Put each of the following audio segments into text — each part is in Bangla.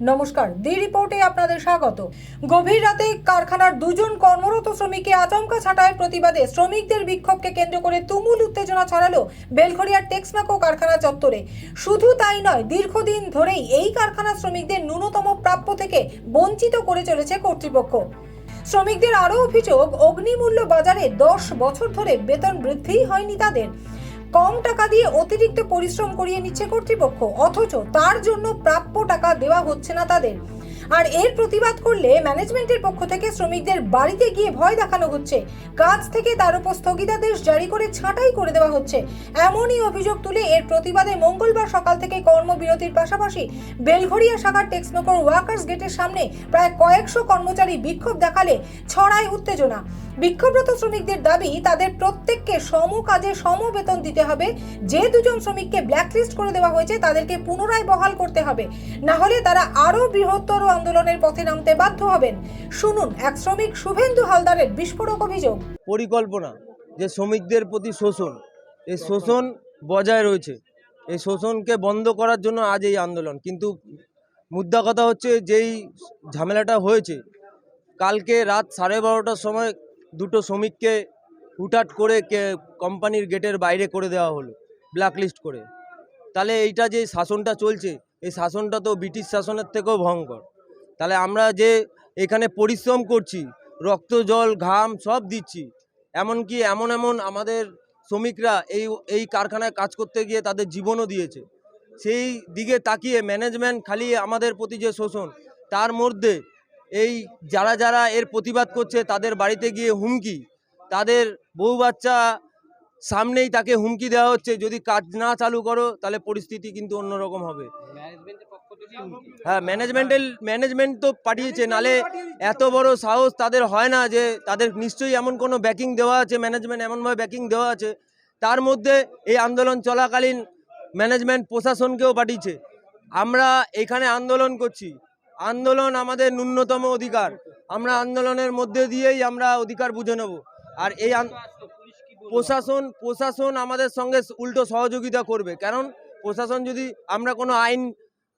নমস্কার দি রিপোর্টে আপনাদের স্বাগত। গভীর রাতে কারখানার দুজন কর্মরত শ্রমিককে আচমকা ছাঁটাইয়ের প্রতিবাদে শ্রমিকদের বিক্ষোভকে কেন্দ্র করে তুমুল উত্তেজনা ছড়ালো বেলঘরিয়ার টেক্সমাকো কারখানা চত্বরে। শুধু তাই নয়, দীর্ঘদিন ধরেই এই কারখানা শ্রমিকদের ন্যূনতম প্রাপ্য থেকে বঞ্চিত করে চলেছে কর্তৃপক্ষ। শ্রমিকদের আরও অভিযোগ, অগ্নিমূল্য বাজারে দশ বছর ধরে বেতন বৃদ্ধিই হয়নি তাদের। কম টাকা দিয়ে অতিরিক্ত পরিশ্রম করিয়ে নিচ্ছে কর্তৃপক্ষ, অথচ তার জন্য প্রাপ্য টাকা দেওয়া হচ্ছে না তাদের। আর এর প্রতিবাদ করলে ম্যানেজমেন্টের পক্ষ থেকে শ্রমিকদের বাড়িতে গিয়ে ভয় দেখানো হচ্ছে। কাজ থেকে তার উপর স্থগিতাদেশ জারি করে ছাঁটাই করে দেওয়া হচ্ছে। এমনই অভিযোগ তুলে এর প্রতিবাদে মঙ্গলবার সকাল থেকে কর্মবিরতির পাশাপাশি বেলঘরিয়া শাখার টেক্সনোকর ওয়ার্কার্স গেটের সামনে প্রায় কয়েকশো কর্মচারী বিক্ষোভ দেখালে ছড়ায় উত্তেজনা। বিক্ষোভরত শ্রমিকদের দাবি, তাদের প্রত্যেককে সম কাজে সম বেতন দিতে হবে। যে দুজন শ্রমিককে ব্ল্যাকলিস্ট করে দেওয়া হয়েছে, তাদেরকে পুনরায় বহাল করতে হবে। না হলে তারা আরও বৃহত্তর আন্দোলনের পথে নামতে বাধ্য হবেন। শুনুন এক শ্রমিক শুভেন্দু হালদারের বিস্ফোরক অভিযোগ। পরিকল্পনা, যে শ্রমিকদের প্রতি শোষণ, এই শোষণ বজায় রয়েছে। এই শোষণকে বন্ধ করার জন্য আজ এই আন্দোলন। কিন্তু মুদ্রা কথা হচ্ছে, যেই ঝামেলাটা হয়েছে, কালকে রাত সাড়ে বারোটার সময় দুটো শ্রমিককে হুটাট করে কোম্পানির গেটের বাইরে করে দেওয়া হলো ব্ল্যাকলিস্ট করে। তাহলে এইটা যে শাসনটা চলছে, এই শাসনটা তো ব্রিটিশ শাসনের থেকেও ভয়ঙ্কর। তাহলে আমরা যে এখানে পরিশ্রম করছি, রক্ত, জল, ঘাম সব দিচ্ছি, এমনকি এমন এমন আমাদের শ্রমিকরা এই এই কারখানায় কাজ করতে গিয়ে তাদের জীবনও দিয়েছে। সেই দিকে তাকিয়ে ম্যানেজমেন্ট খালি আমাদের প্রতি যে শোষণ, তার মধ্যে এই যারা যারা এর প্রতিবাদ করছে, তাদের বাড়িতে গিয়ে হুমকি, তাদের বউ বাচ্চা সামনেই তাকে হুমকি দেওয়া হচ্ছে, যদি কাজ না চালু করো, তাহলে পরিস্থিতি কিন্তু অন্যরকম হবে। হ্যাঁ ম্যানেজমেন্টের ম্যানেজমেন্ট তো পাঠিয়েছে, নালে এত বড় সাহস তাদের হয় না যে, তাদের নিশ্চয়ই এমন কোনো ব্যাকিং দেওয়া আছে ম্যানেজমেন্ট এমনভাবে ব্যাকিং দেওয়া আছে। তার মধ্যে এই আন্দোলন চলাকালীন ম্যানেজমেন্ট প্রশাসনকেও পাঠিয়েছে। আমরা এখানে আন্দোলন করছি। আন্দোলন আমাদের ন্যূনতম অধিকার। আমরা আন্দোলনের মধ্যে দিয়েই আমরা অধিকার বুঝে নেব। আর এই প্রশাসন প্রশাসন আমাদের সঙ্গে উল্টো সহযোগিতা করবে। কারণ প্রশাসন যদি আমরা কোনো আইন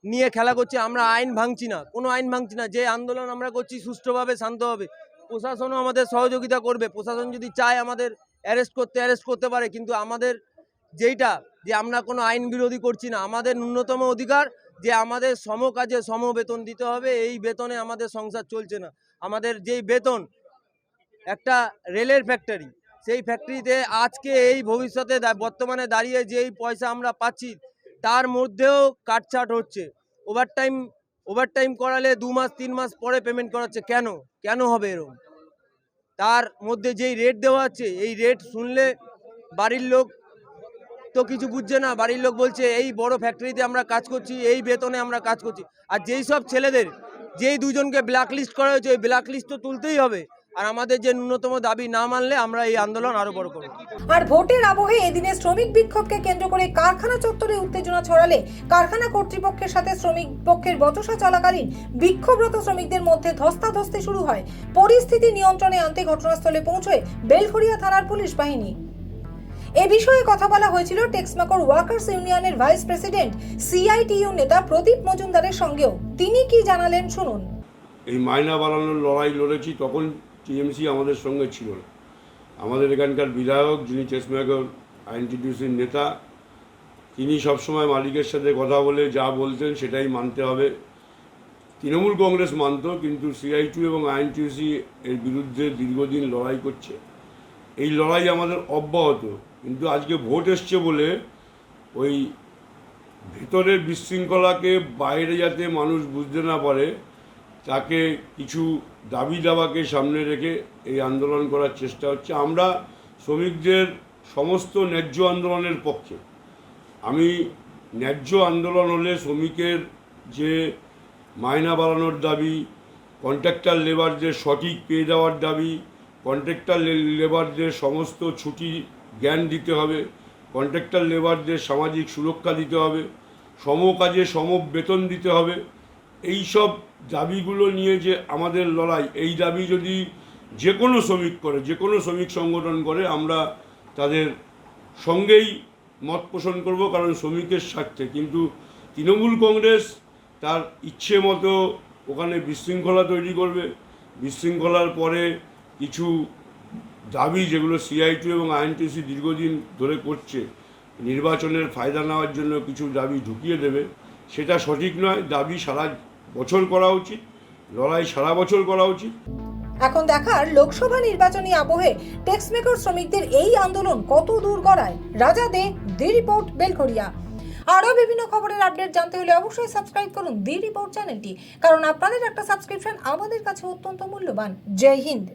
নিয়ে খেলা করছি, আমরা আইন ভাঙছি না। কোনো আইন ভাঙছি না। যে আন্দোলন আমরা করছি, সুষ্ঠুভাবে, শান্তভাবে। প্রশাসনও আমাদের সহযোগিতা করবে। প্রশাসন যদি চায় আমাদের অ্যারেস্ট করতে অ্যারেস্ট করতে পারে। কিন্তু আমাদের যেইটা, যে আমরা কোনো আইন বিরোধী করছি না। আমাদের ন্যূনতম অধিকার, যে আমাদের সম কাজে সম বেতন দিতে হবে, এই বেতনে আমাদের সংসার চলছে না। আমাদের যেই বেতন, একটা রেলের ফ্যাক্টরি সেই ফ্যাক্টরিতে আজকে এই ভবিষ্যতে বর্তমানে দাঁড়িয়ে যেই পয়সা আমরা পাচ্ছি তার মধ্যেও কাটছাট হচ্ছে। ওভারটাইম ওভারটাইম করালে দু মাস, তিন মাস পরে পেমেন্ট করাচ্ছে। কেন? কেন হবে এরকম? তার মধ্যে যেই রেট দেওয়া আছে, এই রেট শুনলে বাড়ির লোক তো কিছু বুঝছে না। বাড়ির লোক বলছে, এই বড় ফ্যাক্টরিতে আমরা কাজ করছি, এই বেতনে আমরা কাজ করছি। আর যেই সব ছেলেদের, যেই দুজনকে ব্ল্যাকলিস্ট করা হয়েছে, ওই ব্ল্যাকলিস্ট তো তুলতেই হবে। আর আমাদের যে ন্যূনতম দাবি না মানলে আমরা এই আন্দোলন আরও বড় করব। আর ভোটের আবহে এদিনে শ্রমিক বিক্ষোভকে কেন্দ্র করে কারখানা চত্বরে উত্তেজনা ছড়ালে কারখানা কর্তৃপক্ষের সাথে শ্রমিক পক্ষের বচসা চলাকালীন বিক্ষোভরত শ্রমিকদের মধ্যে ধস্তাধস্তি শুরু হয়। পরিস্থিতি নিয়ন্ত্রণে আনতে ঘটনাস্থলে পৌঁছয় বেলঘরিয়া থানার পুলিশ বাহিনী। এ বিষয়ে কথা বলা হয়েছিল টেক্সমাকর ওয়ার্কার্স ইউনিয়নের ভাইস প্রেসিডেন্ট সিআইটিইউ নেতা প্রদীপ মজুমদারের সঙ্গেও। তিনি কি জানালেন শুনুন। এই মাইনা বাড়ানোর লড়াই লড়েছি তখন টিএমসি আমাদের সঙ্গে ছিল না। আমাদের এখানকার বিধায়ক যিনি চেসমেকর আইনটিডিউসির নেতা, তিনি সবসময় মালিকের সাথে কথা বলে যা বলতেন সেটাই মানতে হবে। তৃণমূল কংগ্রেস মানত, কিন্তু সিআইটি এবং আইনটিউসি এর বিরুদ্ধে দীর্ঘদিন লড়াই করছে। এই লড়াই আমাদের অব্যাহত, কিন্তু আজকে ভোট এসছে বলে ওই ভেতরের বিশৃঙ্খলাকে বাইরে যাতে মানুষ বুঝতে না পারে, তাকে কিছু দাবি দাবাকে সামনে রেখে এই আন্দোলন করার চেষ্টা হচ্ছে। আমরা শ্রমিকদের সমস্ত ন্যায্য আন্দোলনের পক্ষে। আমি ন্যায্য আন্দোলন হলে শ্রমিকের যে মায়না বাড়ানোর দাবি, কন্ট্রাক্টর লেবারদের সঠিক পেয়ে দেওয়ার দাবি, কন্ট্রাক্টর লেবারদের সমস্ত ছুটি জ্ঞান দিতে হবে, কন্ট্রাক্টর লেবারদের সামাজিক সুরক্ষা দিতে হবে সম কাজে সম বেতন দিতে হবে এই সব দাবিগুলো নিয়ে যে আমাদের লড়াই, এই দাবি যদি যে কোনো শ্রমিক করে যে কোনো শ্রমিক সংগঠন করে, আমরা তাদের সঙ্গেই মত পোষণ করব কারণ শ্রমিকের স্বার্থে। কিন্তু তৃণমূল কংগ্রেস তার ইচ্ছে মতো ওখানে বিশৃঙ্খলা তৈরি করবে। বিশৃঙ্খলার পরে কিছু দাবি যেগুলো সিআইটি এবং আইএনটিসি দীর্ঘদিন ধরে করছে, নির্বাচনের ফায়দা নেওয়ার জন্য কিছু দাবি ঢুকিয়ে দেবে, সেটা সঠিক নয়। দাবি সারা বছর করা উচিত, লড়াই সারা বছর করা উচিত। এখন দেখার লোকসভা নির্বাচনী আবহে টেক্সমেকার শ্রমিকদের এই আন্দোলন কত দূর গড়ায়? রাজা দে, দি রিপোর্ট বেলঘরিয়া আরও বিভিন্ন খবরের আপডেট জানতে হলে অবশ্যই সাবস্ক্রাইব করুন দি রিপোর্ট চ্যানেলটি, কারণ আপনাদের একটা সাবস্ক্রিপশন আমাদের কাছে অত্যন্ত মূল্যবান। জয় হিন্দ।